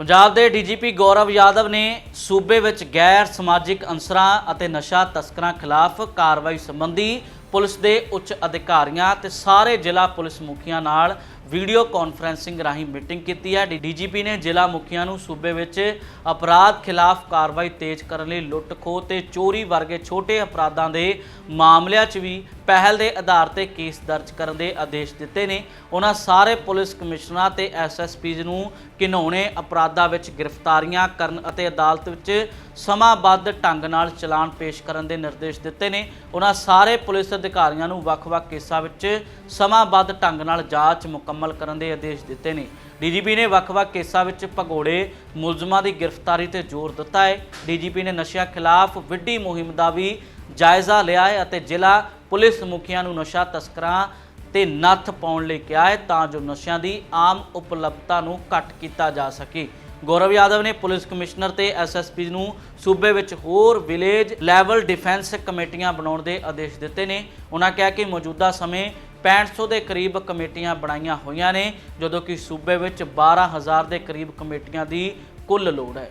ਪੰਜਾਬ ਦੇ ਡੀਜੀਪੀ ਗੌਰਵ ਯਾਦਵ ਨੇ ਸੂਬੇ ਵਿੱਚ ਗੈਰ ਸਮਾਜਿਕ ਅੰਸਰਾਂ ਅਤੇ ਨਸ਼ਾ ਤਸਕਰਾਂ ਖਿਲਾਫ ਕਾਰਵਾਈ ਸੰਬੰਧੀ ਪੁਲਿਸ ਦੇ ਉੱਚ ਅਧਿਕਾਰੀਆਂ ਤੇ ਸਾਰੇ ਜ਼ਿਲ੍ਹਾ ਪੁਲਿਸ ਮੁਖੀਆਂ ਨਾਲ ਵੀਡੀਓ ਕਾਨਫਰੈਂਸਿੰਗ ਰਾਹੀਂ ਮੀਟਿੰਗ ਕੀਤੀ ਹੈ। ਡੀਜੀਪੀ ਨੇ ਜ਼ਿਲ੍ਹਾ ਮੁਖੀਆਂ ਨੂੰ ਸੂਬੇ ਵਿੱਚ ਅਪਰਾਧ ਖਿਲਾਫ ਕਾਰਵਾਈ ਤੇਜ਼ ਕਰਨ ਲਈ ਲੁੱਟ ਖੋਹ ਤੇ ਚੋਰੀ ਵਰਗੇ ਛੋਟੇ ਅਪਰਾਧਾਂ ਦੇ ਮਾਮਲਿਆਂ 'ਚ ਵੀ ਪਹਿਲ ਦੇ ਆਧਾਰ ਤੇ ਕੇਸ ਦਰਜ ਕਰਨ ਦੇ ਆਦੇਸ਼ ਦਿੱਤੇ ਨੇ। ਉਹਨਾਂ ਸਾਰੇ ਪੁਲਿਸ ਕਮਿਸ਼ਨਰਾਂ ਤੇ ਐਸਐਸਪੀਜ਼ ਨੂੰ ਘਿਨੌਣੇ ਅਪਰਾਧਾਂ ਵਿੱਚ ਗ੍ਰਿਫਤਾਰੀਆਂ ਕਰਨ ਅਤੇ ਅਦਾਲਤ ਵਿੱਚ ਸਮਾਂਬੱਧ ਢੰਗ ਨਾਲ ਚਲਾਨ ਪੇਸ਼ ਕਰਨ ਦੇ ਨਿਰਦੇਸ਼ ਦਿੱਤੇ ਨੇ। ਉਹਨਾਂ ਸਾਰੇ ਪੁਲਿਸ ਅਧਿਕਾਰੀਆਂ ਨੂੰ ਵੱਖ-ਵੱਖ ਕੇਸਾਂ ਵਿੱਚ ਸਮਾਂਬੱਧ ਢੰਗ ਨਾਲ ਜਾਂਚ ਮੁਕੰਮਲ ਕਰਨ ਦੇ ਆਦੇਸ਼ ਦਿੱਤੇ ਨੇ। ਡੀਜੀਪੀ ਨੇ ਵੱਖ-ਵੱਖ ਕੇਸਾਂ ਵਿੱਚ ਭਗੌੜੇ, ਮੁਲਜ਼ਮਾਂ ਦੀ ਗ੍ਰਿਫਤਾਰੀ ਤੇ ਜ਼ੋਰ ਦਿੱਤਾ ਹੈ। ਡੀਜੀਪੀ ਨੇ ਨਸ਼ਿਆਂ ਖਿਲਾਫ ਵਿੱਢੀ ਮੁਹਿੰਮ ਦਾ ਵੀ ਜਾਇਜ਼ਾ ਲਿਆ ਹੈ ਅਤੇ ਜ਼ਿਲ੍ਹਾ ਪੁਲਿਸ ਮੁਖੀਆਂ ਨੂੰ ਨਸ਼ਾ ਤਸਕਰਾਂ ਤੇ ਨੱਥ ਪਾਉਣ ਲਈ ਕਿਹਾ ਹੈ ਤਾਂ ਜੋ ਨਸ਼ਿਆਂ ਦੀ ਆਮ ਉਪਲਬਧਤਾ ਨੂੰ ਘੱਟ ਕੀਤਾ ਜਾ ਸਕੇ। ਗੌਰਵ ਯਾਦਵ ਨੇ ਪੁਲਿਸ ਕਮਿਸ਼ਨਰ ਤੇ ਐਸਐਸਪੀ ਨੂੰ ਸੂਬੇ ਵਿੱਚ ਹੋਰ ਵਿਲੇਜ ਲੈਵਲ ਡਿਫੈਂਸ ਕਮੇਟੀਆਂ ਬਣਾਉਣ ਦੇ ਆਦੇਸ਼ ਦਿੱਤੇ ਨੇ। ਉਹਨਾਂ ਕਿਹਾ ਕਿ ਮੌਜੂਦਾ ਸਮੇਂ 6500 ਦੇ ਕਰੀਬ ਕਮੇਟੀਆਂ ਬਣਾਈਆਂ ਹੋਈਆਂ ਨੇ, ਜਦੋਂ ਕਿ ਸੂਬੇ ਵਿੱਚ 12000 ਦੇ ਕਰੀਬ ਕਮੇਟੀਆਂ ਦੀ ਕੁੱਲ ਲੋੜ ਹੈ।